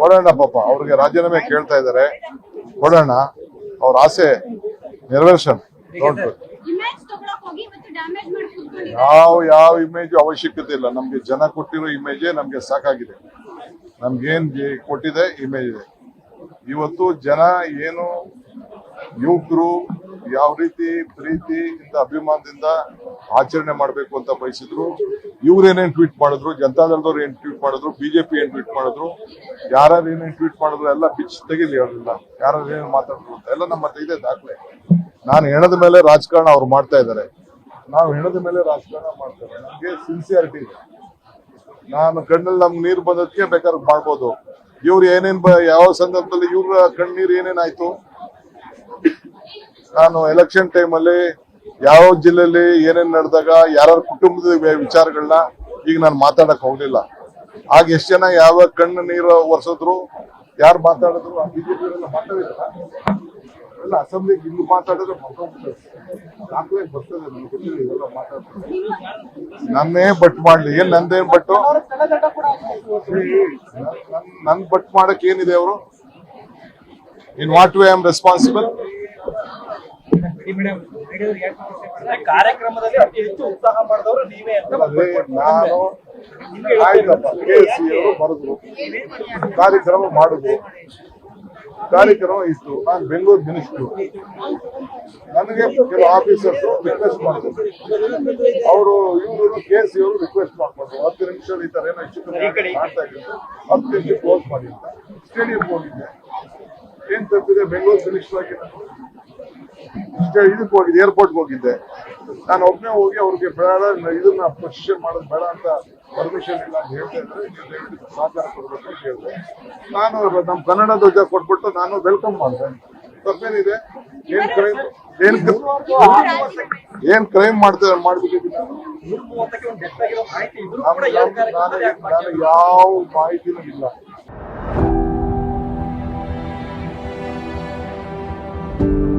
ಕೊಡೋಣ ಪಾಪ, ಅವ್ರಿಗೆ ರಾಜೀನಾಮೆ ಕೇಳ್ತಾ ಇದ್ದಾರೆ. ಕೊಡೋಣ, ಅವ್ರ ಆಸೆ ನೆರವೇರ್ಸೋಣ. ಯಾವ ಯಾವ ಇಮೇಜ್ ಅವಶ್ಯಕತೆ ಇಲ್ಲ. ನಮ್ಗೆ ಜನ ಕೊಟ್ಟಿರೋ ಇಮೇಜೇ ನಮ್ಗೆ ಸಾಕಾಗಿದೆ. ನಮ್ಗೇನ್ ಕೊಟ್ಟಿದೆ ಇಮೇಜ್ ಇದೆ. ಇವತ್ತು ಜನ ಏನು ಯುವಕರು ಯಾವ ರೀತಿ ಪ್ರೀತಿಯಿಂದ, ಅಭಿಮಾನದಿಂದ ಆಚರಣೆ ಮಾಡಬೇಕು ಅಂತ ಬಯಸಿದ್ರು. ಏನೇನು ಟ್ವೀಟ್ ಮಾಡಿದ್ರು, ಜನತಾದಳದವ್ರು ಏನ್ ಟ್ವೀಟ್ ಮಾಡಿದ್ರು, ಬಿಜೆಪಿ ಏನ್ ಟ್ವೀಟ್ ಮಾಡಿದ್ರು ಯಾರು ಏನೇನ್ ಟ್ವೀಟ್ ಮಾಡಿದ್ರು ಎಲ್ಲ ಬಿಚ್ ತೆಗಿಲಿ ಹೇಳೋದಿಲ್ಲ ಯಾರು ಏನೇನು ಮಾತಾಡಿದ್ರು ಅಂತ. ಎಲ್ಲ ನಮ್ಮ ಇದೆ ದಾಖಲೆ. ನಾನು ಹೆಣದ ಮೇಲೆ ರಾಜಕಾರಣ ಅವ್ರು ಮಾಡ್ತಾ ಇದ್ದಾರೆ. ನಾವು ಹೆಣದ ಮೇಲೆ ರಾಜಕಾರಣ ಮಾಡ್ತೇವೆ. ನಮ್ಗೆ ಸಿನ್ಸಿಯಾರಿಟಿ ಇದೆ. ನಾನು ಕಣ್ಣಲ್ಲಿ ನಮ್ಗೆ ನೀರು ಬಂದದಕ್ಕೆ ಬೇಕಾದ್ರೆ ಮಾಡ್ಬೋದು. ಇವ್ರು ಏನೇನು ಯಾವ ಸಂದರ್ಭದಲ್ಲಿ ಇವ್ರ ಕಣ್ಣೀರು ಏನೇನಾಯ್ತು? ನಾನು ಎಲೆಕ್ಷನ್ ಟೈಮಲ್ಲಿ ಯಾವ ಜಿಲ್ಲೆಯಲ್ಲಿ ಏನೇನ್ ನಡೆದಾಗ ಯಾರ ಕುಟುಂಬದ ವಿಚಾರಗಳನ್ನ ಈಗ ನಾನು ಮಾತಾಡಕ್ ಹೋಗ್ಲಿಲ್ಲ. ಆಗ ಎಷ್ಟು ಜನ ಯಾವ ಕಣ್ಣು ನೀರು ಒರೆಸಿದ್ರು, ಯಾರು ಮಾತಾಡಿದ್ರು ಬಿಜೆಪಿ ಎಲ್ಲ ಇಲ್ಲಿ ಮಾತಾಡಿದ್ರೆ ಬರ್ತದೆ ನನ್ನೇ ಬಟ್ ಮಾಡ್ಲಿ. ಏನ್ ನಂದೇನ್ ಬಟ್ಟು ನನ್- ಬಟ್ ಮಾಡಕ್ ಏನಿದೆ ಅವರು? In what way am responsible ಕಾರ್ಯಕ್ರಮದಲ್ಲಿ ಅತಿ ಹೆಚ್ಚು ಉತ್ಸಾಹ ಮಾಡಿದವರು ನೀವೇ ಅಂತ ನಾನು ಆಯ್ತಪ್ಪ ಕೆ ಸಿ ಅವರು ಬರೆದ್ರು. ಕಾರ್ಯಕ್ರಮ ಮಾಡುದು. ಕಾರ್ಯಕ್ರಮ ಇತ್ತು. ನಾನು ಬೆಂಗಳೂರು ಮಿನಿಸ್ಟ್ರು. ನನಗೆ ಕೆಲವು ಆಫೀಸರ್ಸ್ ರಿಕ್ವೆಸ್ಟ್ ಮಾಡಿದ್ರು. ಅವರು ಇವರು ಕೆ ಸಿ ಅವರು ರಿಕ್ವೆಸ್ಟ್ ಮಾಡ್ಕೊಂಡ್ರು. ಹತ್ತು ನಿಮಿಷ ಈ ತರ ಏನೋ ಹೆಚ್ಚು ಕಮ್ಮಿ ಮಾಡ್ತಾ ಇದ್ರು ಹತ್ತು ನಿಮಿಷ ಕ್ಲೋಸ್ ಮಾಡಿ ಅಂತ. ಸ್ಟೇಡಿಯಂ ಹೋಗಿದ್ದೆ. ಏನ್ ತಪ್ಪಿದೆ? ಬೆಂಗಳೂರು ಮಿನಿಸ್ಟರ್ ಆಗಿ ನಾನು ಇಷ್ಟೇ ಇದಕ್ಕೆ ಹೋಗಿದ್ದೆ ಏರ್ಪೋರ್ಟ್ಗೆ ಹೋಗಿದ್ದೆ. ನಾನು ಒಬ್ಬನೇ ಹೋಗಿ ಅವ್ರಿಗೆ ಬೇಡ ಇದನ್ನ ಪೊಸಿಷನ್ ಮಾಡೋದು ಬೇಡ ಅಂತ ಪರ್ಮಿಷನ್ ಇಲ್ಲ ಅಂತ ಹೇಳ್ತಾ ಇದ್ರೆ ನೀವು ಸಹಕಾರ ಅಂತ ಹೇಳಿದೆ. ನಾನು ನಮ್ಮ ಕನ್ನಡ ಧ್ವಜ ಕೊಟ್ಬಿಟ್ಟು ನಾನು ವೆಲ್ಕಮ್ ಮಾಡಿದೆ. ತಪ್ಪೇನಿದೆ ಏನ್ ಕ್ರೈಮ್ ಏನ್ ಏನ್ ಕ್ರೈಮ್ ಮಾಡ್ತಾ ಮಾಡ್ಬಿಟ್ಟಿದ್ದೀನಿ? ನಾನು ಯಾವ ಮಾಹಿತಿನೂ ಇಲ್ಲ. thank you